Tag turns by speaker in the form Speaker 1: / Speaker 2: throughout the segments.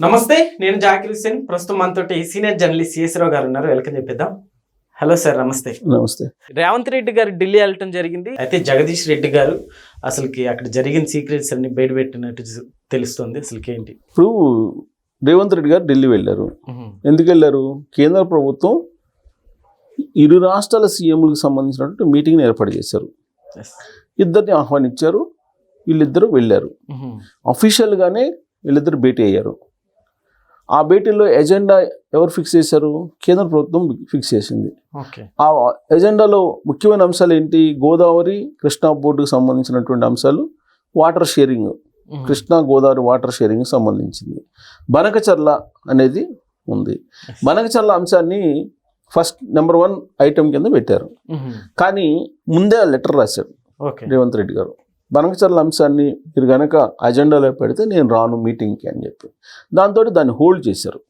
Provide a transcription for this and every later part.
Speaker 1: నమస్తే నేను జాకిర్ హుసేన్ ప్రస్తుతం మనతోటి సీనియర్ జర్నలిస్ట్ సిఎస్రావు గారు ఉన్నారు వెల్కమ్ చెప్పేద్దాం సీనియర్ జర్నలిస్ట్ సిఎస్రావు గారు ఉన్నారు. వెల్కమ్ చెప్పేద్దాం. హలో సార్ నమస్తే.
Speaker 2: నమస్తే.
Speaker 1: రేవంత్ రెడ్డి గారు ఢిల్లీ వెళ్ళటం జరిగింది. అయితే జగదీష్ రెడ్డి గారు అసలుకి అక్కడ జరిగిన సీక్రెట్స్ అన్ని బయట పెట్టినట్టు జు- తెలుస్తుంది. అసలుకి ఏంటి?
Speaker 2: ఇప్పుడు రేవంత్ రెడ్డి గారు ఢిల్లీ వెళ్ళారు. ఎందుకు వెళ్ళారు? కేంద్ర ప్రభుత్వం ఇరు రాష్ట్రాల సీఎంలకు సంబంధించినటువంటి మీటింగ్ని ఏర్పాటు చేశారు. ఇద్దరిని ఆహ్వానించారు. వీళ్ళిద్దరూ వెళ్ళారు. అఫీషియల్గానే వీళ్ళిద్దరు భేటీ అయ్యారు. ఆ భేటీలో ఎజెండా ఎవరు ఫిక్స్ చేశారు? కేంద్ర ప్రభుత్వం ఫిక్స్ చేసింది. ఆ ఎజెండాలో ముఖ్యమైన అంశాలు ఏంటి? గోదావరి కృష్ణా బోర్డుకు సంబంధించినటువంటి అంశాలు water sharing. Krishna Godavari water sharing సంబంధించింది. బనకచర్ల అనేది ఉంది. బనకచర్ల అంశాన్ని ఫస్ట్ నెంబర్ వన్ ఐటెం కింద పెట్టారు. కానీ ముందే లెటర్ రాశారు. రేవంత్ రెడ్డి గారు. బనకచర్ల అంశాన్ని మీరు కనుక అజెండాలో పెడితే నేను రాను మీటింగ్కి అని చెప్పి. దాంతో దాన్ని హోల్డ్ చేశారు.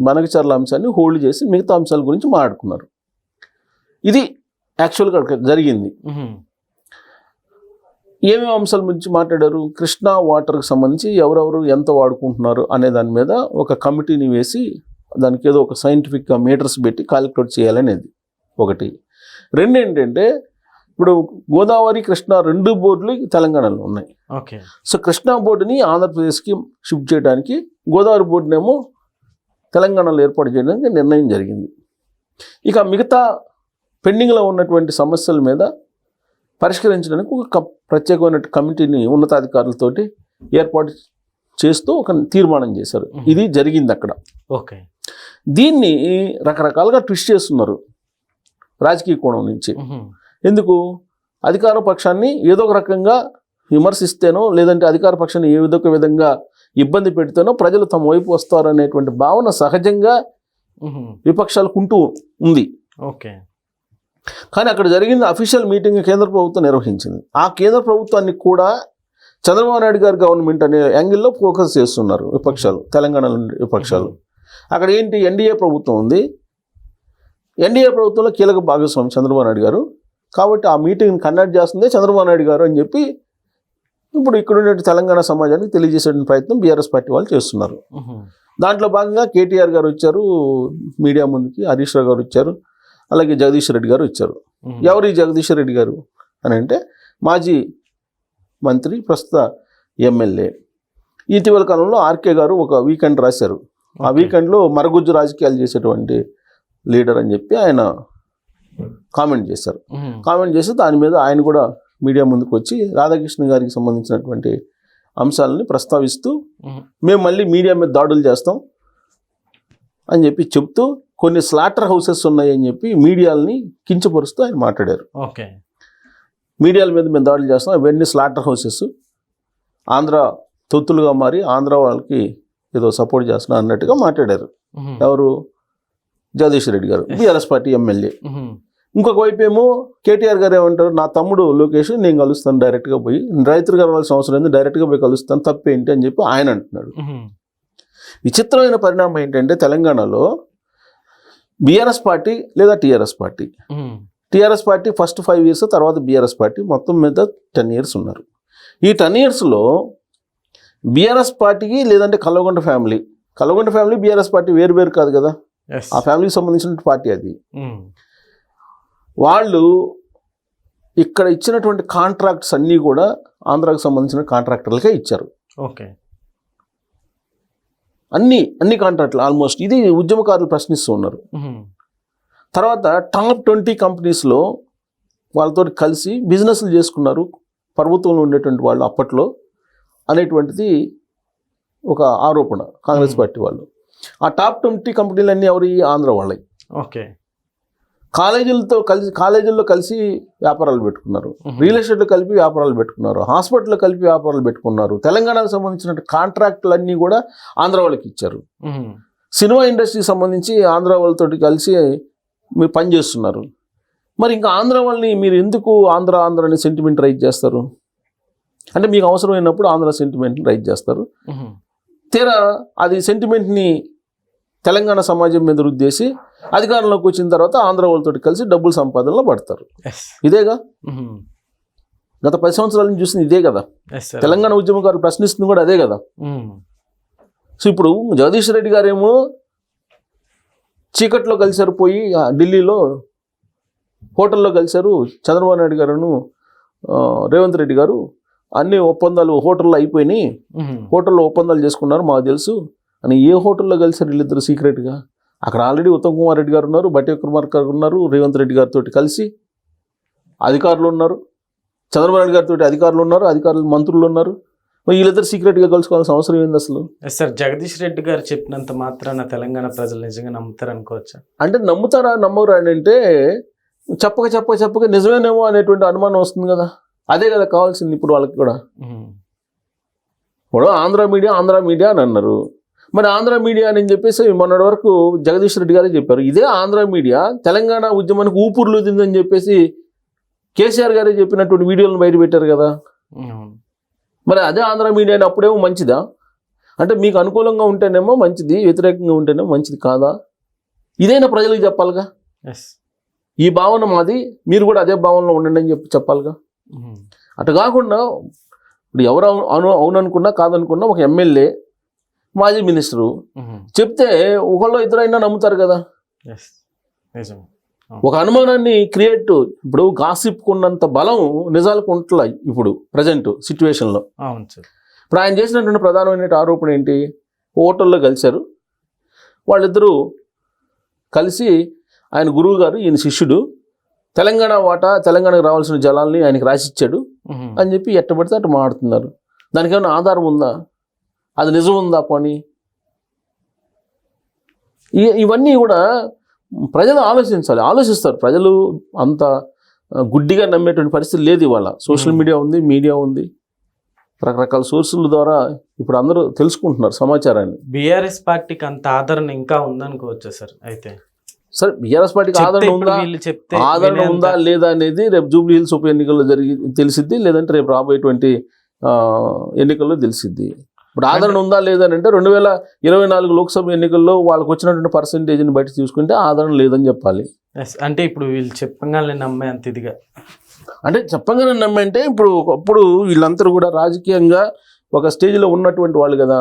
Speaker 2: బనకచర్ల అంశాన్ని హోల్డ్ చేసి మిగతా అంశాల గురించి మాట్లాడుకున్నారు. ఇది యాక్చువల్గా జరిగింది. ఏమేమి అంశాల గురించి మాట్లాడారు? కృష్ణా వాటర్కి సంబంధించి ఎవరెవరు ఎంత వాడుకుంటున్నారు అనే దాని మీద ఒక కమిటీని వేసి దానికి ఏదో ఒక సైంటిఫిక్గా మీటర్స్ పెట్టి కాలిక్యులేట్ చేయాలనేది ఒకటి. రెండు ఏంటంటే ఇప్పుడు గోదావరి కృష్ణా రెండు బోర్డులు తెలంగాణలో ఉన్నాయి.
Speaker 1: ఓకే.
Speaker 2: సో కృష్ణా బోర్డుని ఆంధ్రప్రదేశ్కి షిఫ్ట్ చేయడానికి గోదావరి బోర్డునేమో తెలంగాణలో ఏర్పాటు చేయడానికి నిర్ణయం జరిగింది. ఇక మిగతా పెండింగ్లో ఉన్నటువంటి సమస్యల మీద పరిష్కరించడానికి ఒక కం- ప్రత్యేకమైన కమిటీని ఉన్నతాధికారులతోటి ఏర్పాటు చేస్తూ ఒక తీర్మానం చేశారు. ఇది జరిగింది అక్కడ.
Speaker 1: ఓకే.
Speaker 2: దీన్ని రకరకాలుగా ట్విస్ట్ చేస్తున్నారు రాజకీయ కోణం నుంచి. ఎందుకు? అధికార పక్షాన్ని ఏదో ఒక రకంగా విమర్శిస్తేనో లేదంటే అధికార పక్షాన్ని ఏదో ఒక విధంగా ఇబ్బంది పెడితేనో ప్రజలు తమ వైపు వస్తారనేటువంటి భావన సహజంగా విపక్షాలకు ఉంటూ ఉంది.
Speaker 1: ఓకే.
Speaker 2: కానీ అక్కడ జరిగిన అఫీషియల్ మీటింగ్ కేంద్ర ప్రభుత్వం నిర్వహించింది. ఆ కేంద్ర ప్రభుత్వాన్ని కూడా చంద్రబాబు నాయుడు గారి గవర్నమెంట్ అనే యాంగిల్లో ఫోకస్ చేస్తున్నారు విపక్షాలు తెలంగాణలో విపక్షాలు. అక్కడ ఏంటి? ఎన్డీఏ ప్రభుత్వం ఉంది. ఎన్డీఏ ప్రభుత్వంలో కీలక భాగస్వామి చంద్రబాబు నాయుడు గారు. కాబట్టి ఆ మీటింగ్ని కండక్ట్ చేస్తుందే చంద్రబాబు నాయుడు గారు అని చెప్పి ఇప్పుడు ఇక్కడ ఉండే తెలంగాణ సమాజానికి తెలియజేసే ప్రయత్నం బీఆర్ఎస్ పార్టీ వాళ్ళు చేస్తున్నారు. దాంట్లో భాగంగా కేటీఆర్ గారు వచ్చారు మీడియా ముందుకి హరీష్ రావు గారు వచ్చారు అలాగే జగదీష్ రెడ్డి గారు వచ్చారు. ఎవరు ఈ జగదీష్ రెడ్డి గారు అని అంటే మాజీ మంత్రి ప్రస్తుత ఎమ్మెల్యే. ఇటీవల కాలంలో ఆర్కే గారు ఒక వీకెండ్ రాశారు. ఆ. వీకెండ్లో మరగుజ్జు రాజకీయాలు చేసేటువంటి లీడర్ అని చెప్పి ఆయన కామెంట్ చేశారు కామెంట్ చేసి దాని మీద ఆయన కూడా మీడియా ముందుకు వచ్చి రాధాకృష్ణ గారికి సంబంధించినటువంటి అంశాలని ప్రస్తావిస్తూ మేము. మళ్ళీ మీడియా మీద దాడులు చేస్తాం అని చెప్పి చెప్తూ కొన్ని స్లాటర్ హౌసెస్ ఉన్నాయి అని చెప్పి మీడియాలని కించపరుస్తూ ఆయన మాట్లాడారు.
Speaker 1: ఓకే.
Speaker 2: మీడియాల మీద మేము దాడులు చేస్తాం అవన్నీ స్లాటర్ హౌసెస్. ఆంధ్ర తొత్తులుగా మారి ఆంధ్ర వాళ్ళకి ఏదో సపోర్ట్ చేస్తున్నా అన్నట్టుగా మాట్లాడారు. ఎవరు? జగదీష్ రెడ్డి గారు బీఆర్ఎస్ పార్టీ ఎమ్మెల్యే. ఇంకొక వైపు ఏమో కేటీఆర్ గారు ఏమంటారు నా తమ్ముడు లోకేష్ నేను కలుస్తాను డైరెక్ట్గా పోయి రైతులు కలవాల్సిన అవసరం ఏంది డైరెక్ట్గా పోయి కలుస్తాను తప్పేంటి అని చెప్పి ఆయన అంటున్నాడు. విచిత్రమైన పరిణామం ఏంటంటే తెలంగాణలో బీఆర్ఎస్ పార్టీ లేదా TRS party. TRS party first five years తర్వాత బీఆర్ఎస్ పార్టీ మొత్తం మీద టెన్ ఇయర్స్ ఉన్నారు. ఈ టెన్ ఇయర్స్లో బీఆర్ఎస్ పార్టీకి లేదంటే Kalvakuntla family. Kalvakuntla family BRS party వేరు వేరు కాదు కదా. ఆ ఫ్యామిలీకి సంబంధించిన పార్టీ అది.
Speaker 1: ఉహు,
Speaker 2: వాళ్ళు ఇక్కడ ఇచ్చినటువంటి కాంట్రాక్ట్స్ అన్నీ కూడా ఆంధ్రాకు సంబంధించిన కాంట్రాక్టర్లకే ఇచ్చారు.
Speaker 1: ఓకే
Speaker 2: అన్ని అన్ని కాంట్రాక్ట్లు ఆల్మోస్ట్ ఇది ఉద్యమకారులు ప్రశ్నిస్తూ ఉన్నారు.
Speaker 1: ఉహు,
Speaker 2: తర్వాత టాప్ ట్వంటీ కంపెనీస్లో వాళ్ళతో కలిసి బిజినెస్లు చేసుకున్నారు. ప్రభుత్వంలో ఉండేటువంటి వాళ్ళు అప్పట్లో అనేటువంటిది ఒక ఆరోపణ కాంగ్రెస్
Speaker 1: Hmm.
Speaker 2: పార్టీ వాళ్ళు. ఆ టాప్ ట్వంటీ కంపెనీలన్నీ ఎవరి? ఆంధ్ర వాళ్ళవి
Speaker 1: ఓకే.
Speaker 2: కాలేజీలతో కలిసి కాలేజీల్లో కలిసి వ్యాపారాలు పెట్టుకున్నారు. రియల్ ఎస్టేట్లో కలిపి వ్యాపారాలు పెట్టుకున్నారు. హాస్పిటల్లో కలిపి వ్యాపారాలు పెట్టుకున్నారు. తెలంగాణకు సంబంధించిన కాంట్రాక్టులు అన్నీ కూడా ఆంధ్ర వాళ్ళకి ఇచ్చారు. సినిమా ఇండస్ట్రీకి సంబంధించి ఆంధ్ర వాళ్ళతోటి కలిసి మీరు పని చేస్తున్నారు మరి ఇంకా ఆంధ్ర వాళ్ళని మీరు ఎందుకు ఆంధ్ర ఆంధ్ర అనే సెంటిమెంట్ రైట్ చేస్తారు? అంటే మీకు అవసరమైనప్పుడు ఆంధ్ర సెంటిమెంట్ని రైట్ చేస్తారు. తీరా అది సెంటిమెంట్ని తెలంగాణ సమాజం మీద రుద్దేసి అధికారంలోకి వచ్చిన తర్వాత ఆంధ్ర వాళ్ళతోటి కలిసి డబ్బులు సంపాదనలో పడతారు. ఇదేగా? గత పది సంవత్సరాల నుంచి చూసింది ఇదే కదా. తెలంగాణ ఉద్యమకారులు ప్రశ్నిస్తుంది కూడా అదే కదా? సో ఇప్పుడు జగదీష్ రెడ్డి గారేమో చీకట్లో కలిసారు పోయి ఢిల్లీలో హోటల్లో కలిశారు. చంద్రబాబు నాయుడు గారును రేవంత్ రెడ్డి గారు అన్ని ఒప్పందాలు హోటల్లో అయిపోయినాయి. హోటల్లో ఒప్పందాలు చేసుకున్నారు మాకు తెలుసు. అని ఏ హోటల్లో కలిసారు వీళ్ళిద్దరు సీక్రెట్గా? అక్కడ ఆల్రెడీ ఉత్తమ్ కుమార్ రెడ్డి గారు ఉన్నారు బట్టి కుమార్ గారు ఉన్నారు రేవంత్ రెడ్డి గారితో కలిసి అధికారులు ఉన్నారు చంద్రబాబు నాయుడు గారితో అధికారులు ఉన్నారు అధికారులు మంత్రులు ఉన్నారు. మరి వీళ్ళిద్దరు సీక్రెట్గా కలుసుకోవాల్సిన అవసరం ఏంది అసలు?
Speaker 1: సార్ జగదీష్ రెడ్డి గారు చెప్పినంత మాత్రాన తెలంగాణ ప్రజలు నిజంగా నమ్ముతారు అనుకోవచ్చా?
Speaker 2: అంటే నమ్ముతారా నమ్మరు అని అంటే చెప్పక చెప్పక చెప్పక నిజమేనేమో అనేటువంటి అనుమానం వస్తుంది కదా. అదే కదా కావాల్సింది ఇప్పుడు వాళ్ళకి కూడా. ఇప్పుడు ఆంధ్ర మీడియా ఆంధ్ర మీడియా అని అన్నారు. మరి ఆంధ్ర మీడియా అని చెప్పేసి మొన్నటి వరకు జగదీష్ రెడ్డి గారే చెప్పారు. ఇదే ఆంధ్ర మీడియా తెలంగాణ ఉద్యమానికి ఊపిరిలో తిందని చెప్పేసి కేసీఆర్ గారే చెప్పినటువంటి వీడియోలను బయట పెట్టారు కదా. మరి అదే ఆంధ్ర మీడియా అని అప్పుడేమో మంచిదా? అంటే మీకు అనుకూలంగా ఉంటేనేమో మంచిది వ్యతిరేకంగా ఉంటేనేమో మంచిది కాదా? ఇదైనా ప్రజలకు చెప్పాలిగా?
Speaker 1: ఎస్
Speaker 2: ఈ భావన మాది మీరు కూడా అదే భావనలో ఉండండి అని చెప్పి చెప్పాలిగా?
Speaker 1: ఉమ్.
Speaker 2: అటు కాకుండా ఇప్పుడు ఎవరు అవును అవుననుకున్నా కాదనుకున్నా ఒక ఎమ్మెల్యే మాజీ మినిస్టరు. చెప్తే ఒకళ్ళు ఇద్దరైనా నమ్ముతారు కదా. ఒక అనుమానాన్ని క్రియేట్ ఇప్పుడు గాసిప్కున్నంత బలం నిజాలకు ఉంటలే ఇప్పుడు ప్రజెంట్ సిచ్యువేషన్లో ఇప్పుడు ఆయన చేసినటువంటి ప్రధానమైన ఆరోపణ ఏంటి? హోటల్లో కలిశారు. వాళ్ళిద్దరూ కలిసి ఆయన గురువు గారు ఈయన శిష్యుడు తెలంగాణ వాటా తెలంగాణకు రావాల్సిన జలాల్ని ఆయనకి రాసిచ్చాడు. అని చెప్పి ఎట్టబడితే అటు మాడుతున్నారు దానికి ఏమైనా ఆధారం ఉందా? అది నిజం ఉందా పోనీ? ఇవన్నీ కూడా ప్రజలు ఆలోచించాలి. ఆలోచిస్తారు. ప్రజలు అంత గుడ్డిగా నమ్మేటువంటి పరిస్థితి లేదు ఇవాళ. సోషల్. మీడియా ఉంది మీడియా ఉంది. రకరకాల సోర్సుల ద్వారా ఇప్పుడు అందరూ తెలుసుకుంటున్నారు సమాచారాన్ని.
Speaker 1: బీఆర్ఎస్ పార్టీకి అంత ఆదరణ ఇంకా ఉందనుకోవచ్చా సార్ అయితే?
Speaker 2: సరే బీఆర్ఎస్ పార్టీకి ఆదరణ ఉందా?
Speaker 1: చెప్తే
Speaker 2: ఆదరణ ఉందా లేదా అనేది రేపు జూబ్లీ హిల్స్ ఉప ఎన్నికల్లో జరిగి తెలిసిద్ది. లేదంటే రేపు రాబోయేటువంటి ఎన్నికల్లో తెలిసిద్ది. ఇప్పుడు ఆదరణ ఉందా లేదా అని అంటే రెండు వేల ఇరవై నాలుగు లోక్సభ ఎన్నికల్లో వాళ్ళకి వచ్చినటువంటి పర్సంటేజ్ని బట్టి చూసుకుంటే ఆదరణ లేదని చెప్పాలి.
Speaker 1: అంటే ఇప్పుడు వీళ్ళు చెప్పగానే నమ్మే అంత ఇదిగా.
Speaker 2: అంటే చెప్పగానే నమ్మంటే ఇప్పుడు ఒకప్పుడు వీళ్ళందరూ కూడా రాజకీయంగా ఒక స్టేజ్లో ఉన్నటువంటి వాళ్ళు కదా.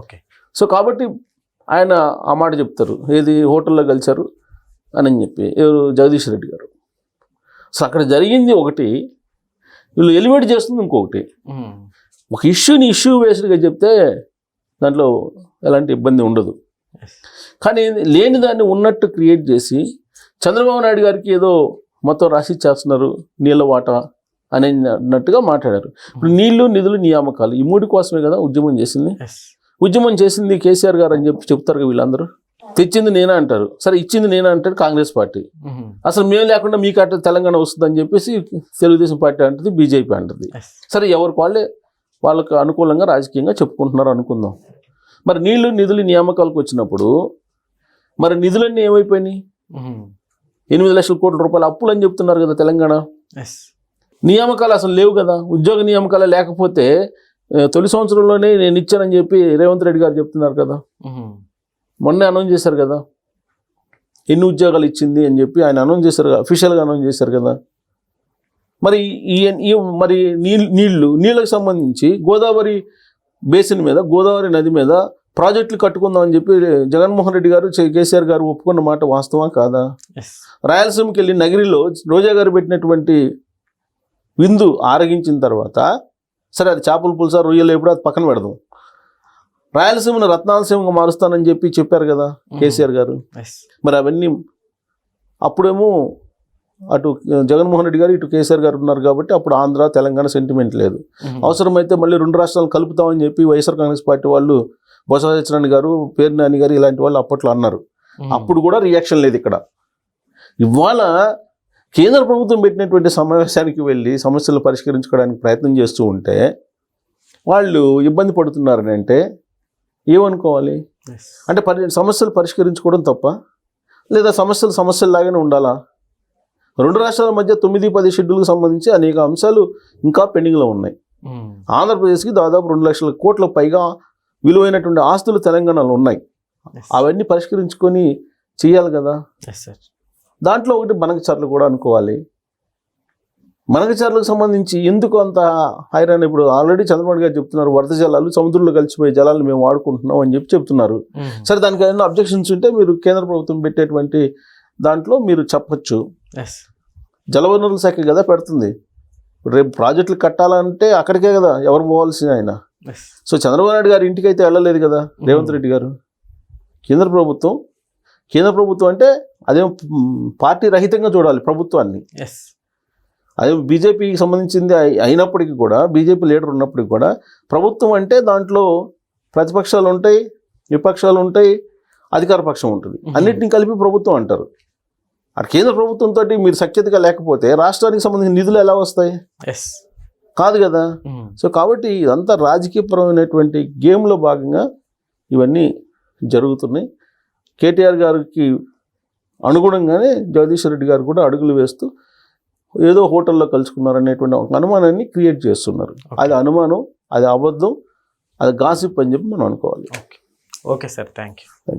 Speaker 1: ఓకే
Speaker 2: సో కాబట్టి ఆయన ఆ మాట చెప్తారు. ఏది హోటల్లో కలిశారు అని చెప్పి. ఎవరు? జగదీష్ రెడ్డి గారు. సో అక్కడ జరిగింది ఒకటి. వీళ్ళు ఎలివేట్ చేస్తుంది ఇంకొకటి.
Speaker 1: ఉమ్,
Speaker 2: ఒక ఇష్యూని ఇష్యూ బేస్డ్గా చెప్తే దాంట్లో ఎలాంటి ఇబ్బంది ఉండదు. కానీ లేని దాన్ని ఉన్నట్టు క్రియేట్ చేసి చంద్రబాబు నాయుడు గారికి ఏదో మొత్తం రాసి చేస్తున్నారు నీళ్ళ వాట అని అన్నట్టుగా మాట్లాడారు. ఇప్పుడు నీళ్ళు నిధులు నియామకాలు ఈ మూడు కోసమే కదా ఉద్యమం చేసింది. ఉద్యమం చేసింది కేసీఆర్ గారు అని చెప్పి చెప్తారు కదా వీళ్ళందరూ? తెచ్చింది నేనే అంటారు. సరే ఇచ్చింది నేనే అంటారు కాంగ్రెస్ పార్టీ.
Speaker 1: ఉమ్,
Speaker 2: అసలు మేము లేకుండా మీకు అట్ట తెలంగాణ వస్తుందని చెప్పేసి తెలుగుదేశం పార్టీ అంటుంది బీజేపీ అంటుంది. సరే ఎవరికి వాళ్ళే వాళ్ళకు అనుకూలంగా రాజకీయంగా చెప్పుకుంటున్నారు అనుకుందాం. మరి నీళ్ళు నిధులు నియామకాలకు వచ్చినప్పుడు మరి నిధులన్నీ ఏమైపోయినాయి? ఎనిమిది లక్షల కోట్ల రూపాయలు అప్పులు అని చెప్తున్నారు కదా తెలంగాణ. నియామకాలు అసలు లేవు కదా. ఉద్యోగ నియామకాలు లేకపోతే తొలి సంవత్సరంలోనే నేను ఇచ్చానని చెప్పి రేవంత్ రెడ్డి గారు చెప్తున్నారు కదా. మొన్నే అనౌన్స్ చేశారు కదా. ఎన్ని ఉద్యోగాలు ఇచ్చింది అని చెప్పి ఆయన అనౌన్స్ చేశారు అఫీషియల్గా అనౌన్స్ చేశారు కదా. మరి ఈ మరి నీళ్ళు నీళ్ళు నీళ్ళకి సంబంధించి గోదావరి బేసిన్ మీద గోదావరి నది మీద ప్రాజెక్టులు కట్టుకుందామని చెప్పి జగన్మోహన్ రెడ్డి గారు కేసీఆర్ గారు ఒప్పుకున్న మాట వాస్తవా కాదా. రాయలసీమకి వెళ్ళి నగిరిలో రోజా గారు పెట్టినటువంటి విందు ఆరగించిన తర్వాత సరే అది చేపల పులుసా రొయ్యలు ఎప్పుడు అది పక్కన పెడదాం రాయలసీమను రత్నాలసీమగా మారుస్తానని చెప్పి చెప్పారు కదా కేసీఆర్ గారు. మరి అవన్నీ అప్పుడేమో అటు జగన్మోహన్ రెడ్డి గారు ఇటు కేసీఆర్ గారు ఉన్నారు కాబట్టి అప్పుడు ఆంధ్ర తెలంగాణ సెంటిమెంట్ లేదు. అవసరమైతే మళ్ళీ రెండు రాష్ట్రాలను కలుపుతామని చెప్పి వైఎస్ఆర్ కాంగ్రెస్ పార్టీ వాళ్ళు బొత్స సత్యనారాయణ గారు పేరు నాని గారు ఇలాంటి వాళ్ళు అప్పట్లో అన్నారు. అప్పుడు కూడా రియాక్షన్ లేదు ఇక్కడ. ఇవాళ కేంద్ర ప్రభుత్వం పెట్టినటువంటి సమావేశానికి వెళ్ళి సమస్యలు పరిష్కరించుకోవడానికి ప్రయత్నం చేస్తూ ఉంటే వాళ్ళు ఇబ్బంది పడుతున్నారని అంటే ఏమనుకోవాలి. అంటే పరి సమస్యలు పరిష్కరించుకోవడం తప్ప? లేదా సమస్యలు సమస్యల్లాగానే ఉండాలా? రెండు రాష్ట్రాల మధ్య తొమ్మిది పది షెడ్యూల్కి సంబంధించి అనేక అంశాలు ఇంకా పెండింగ్లో ఉన్నాయి. ఆంధ్రప్రదేశ్కి దాదాపు రెండు లక్షల కోట్ల పైగా విలువైనటువంటి ఆస్తులు తెలంగాణలో ఉన్నాయి. అవన్నీ పరిష్కరించుకొని చేయాలి కదా.
Speaker 1: Yes, sir.
Speaker 2: దాంట్లో ఒకటి బనకచర్లు కూడా అనుకోవాలి. మనకచర్లకు సంబంధించి ఎందుకు అంత హైరాన్? ఇప్పుడు ఆల్రెడీ చంద్రబాబు గారు చెప్తున్నారు వరద జలాలు సముద్రంలో కలిసిపోయే జలాలు మేము వాడుకుంటున్నాం అని చెప్పి చెప్తున్నారు. సరే దానికి ఏమైనా అబ్జెక్షన్స్ ఉంటే మీరు కేంద్ర ప్రభుత్వం పెట్టేటువంటి దాంట్లో మీరు చెప్పొచ్చు. జలవనరుల శాఖ కదా పెడుతుంది రేపు ప్రాజెక్టులు కట్టాలంటే అక్కడికే కదా ఎవరు పోవాల్సిన ఆయన. సో చంద్రబాబు నాయుడు గారి ఇంటికి అయితే వెళ్ళలేదు కదా రేవంత్ రెడ్డి గారు కేంద్ర ప్రభుత్వం కేంద్ర ప్రభుత్వం అంటే అదే పార్టీ రహితంగా చూడాలి ప్రభుత్వాన్ని. అదే బీజేపీకి సంబంధించింది అయి- అయినప్పటికీ కూడా బీజేపీ లీడర్ ఉన్నప్పటికీ కూడా ప్రభుత్వం అంటే దాంట్లో ప్రతిపక్షాలు ఉంటాయి విపక్షాలు ఉంటాయి అధికార పక్షం ఉంటుంది
Speaker 1: Mhm.
Speaker 2: అన్నిటిని కలిపి ప్రభుత్వం అంటారు అక్కడ కేంద్ర ప్రభుత్వంతో మీరు సఖ్యతగా లేకపోతే రాష్ట్రానికి సంబంధించిన నిధులు ఎలా వస్తాయి?
Speaker 1: Yes.
Speaker 2: కాదు కదా?
Speaker 1: ఉమ్.
Speaker 2: సో కాబట్టి ఇదంతా రాజకీయపరమైనటువంటి గేమ్లో భాగంగా ఇవన్నీ జరుగుతున్నాయి. కేటీఆర్ గారికి అనుగుణంగానే జగదీశ్వర్ రెడ్డి గారు కూడా అడుగులు వేస్తూ ఏదో హోటల్లో కలుసుకున్నారనేటువంటి ఒక అనుమానాన్ని క్రియేట్ చేస్తున్నారు. అది అనుమానం అది అబద్ధం అది గాసిప్ అని చెప్పి మనం అనుకోవాలి.
Speaker 1: Okay sir thank you